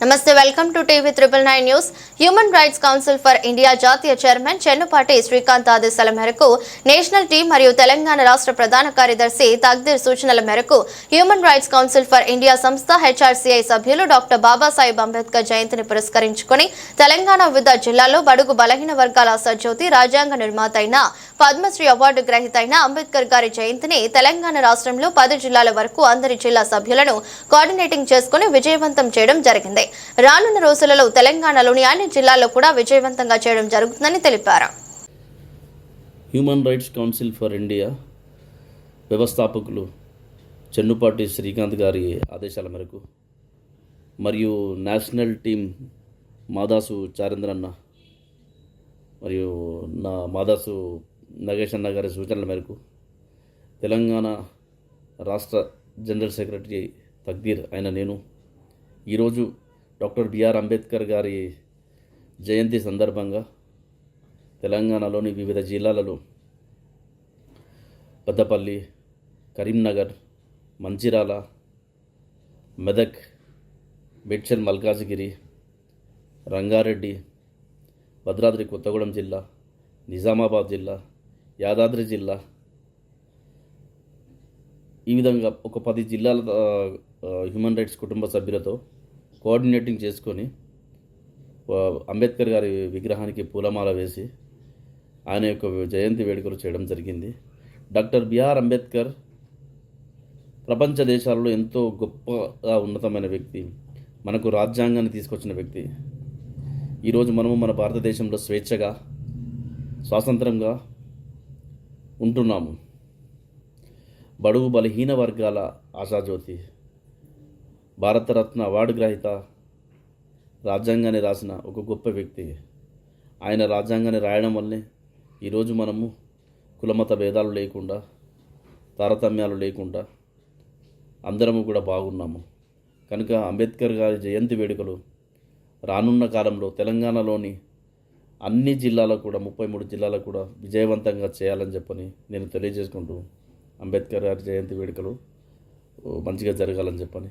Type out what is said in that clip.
నమస్తే welcome to TV triple nine news. Human rights council for India జాతీయ chairman Chennupati Srikanth ఆదేశాల మేరకు నేషనల్ టీం మరియు తెలంగాణ రాష్ట్ర ప్రధాన కార్యదర్శి తగ్దీర్ సూచనల మేరకు human rights council for India సంస్థ హెచ్ఆర్సీఐ సభ్యులు డాక్టర్ బాబాసాహెబ్ అంబేద్కర్ జయంతిని పురస్కరించుకుని తెలంగాణ వివిధ జిల్లాలో బడుగు బలహీన వర్గాల సజ్యోతి రాజ్యాంగ నిర్మాత అయిన పద్మశ్రీ అవార్డు గ్రహీత అయిన అంబేద్కర్ గారి జయంతిని తెలంగాణ రాష్ట్రంలో పది జిల్లాల వరకు అందరి జిల్లా సభ్యులను కోఆర్డినేటింగ్ చేసుకుని విజయవంతం చేయడం జరిగింది. రానున్న రోజులలో తెలంగాణలోని అన్ని జిల్లాల్లో కూడా విజయవంతంగా చేయడం జరుగుతుందని తెలిపారు. Human rights council for India వ్యవస్థాపకులు చెన్నుపాటి శ్రీకాంత్ గారి ఆదేశాల మేరకు మరియు నేషనల్ టీం మాదాసు చారేంద్రన్న మరియు నా మాదాసు నగేష్ అన్న గారి సూచనల మేరకు తెలంగాణ రాష్ట్ర జనరల్ సెక్రటరీ తక్దీర్ అయిన నేను ఈరోజు డాక్టర్ బిఆర్ అంబేద్కర్ గారి జయంతి సందర్భంగా తెలంగాణలోని వివిధ జిల్లాలలో పెద్దపల్లి కరీంనగర్ మంచిరాల మెదక్ బెడ్చల్ మల్కాజ్గిరి రంగారెడ్డి భద్రాద్రి కొత్తగూడెం జిల్లా నిజామాబాద్ జిల్లా యాదాద్రి జిల్లా. ఈ విధంగా ఒక పది జిల్లాల హ్యూమన్ రైట్స్ కుటుంబ సభ్యులతో కోఆర్డినేటింగ్ చేసుకొని అంబేద్కర్ గారి విగ్రహానికి పూలమాల వేసి ఆయన యొక్క జయంతి వేడుకలు చేయడం జరిగింది. డాక్టర్ బిఆర్ అంబేద్కర్ ప్రపంచ దేశాలలో ఎంతో గొప్పగా ఉన్నతమైన వ్యక్తి మనకు రాజ్యాంగాన్ని తీసుకొచ్చిన వ్యక్తి. ఈరోజు మనము మన భారతదేశంలో స్వేచ్ఛగా స్వాతంత్రంగా ఉంటున్నాము. బడుగు బలహీన వర్గాల ఆశాజ్యోతి భారతరత్న అవార్డు గ్రహీత రాజ్యాంగాన్ని రాసిన ఒక గొప్ప వ్యక్తి. ఆయన రాజ్యాంగాన్ని రాయడం వల్లే ఈరోజు మనము కులమత భేదాలు లేకుండా తారతమ్యాలు లేకుండా అందరము కూడా బాగున్నాము. కనుక అంబేద్కర్ గారి జయంతి వేడుకలు రానున్న కాలంలో తెలంగాణలోని అన్ని జిల్లాలకు కూడా ముప్పై మూడు జిల్లాలకు కూడా విజయవంతంగా చేయాలని చెప్పని నేను తెలియజేసుకుంటూ అంబేద్కర్ గారి జయంతి వేడుకలు మంచిగా జరగాలని చెప్పని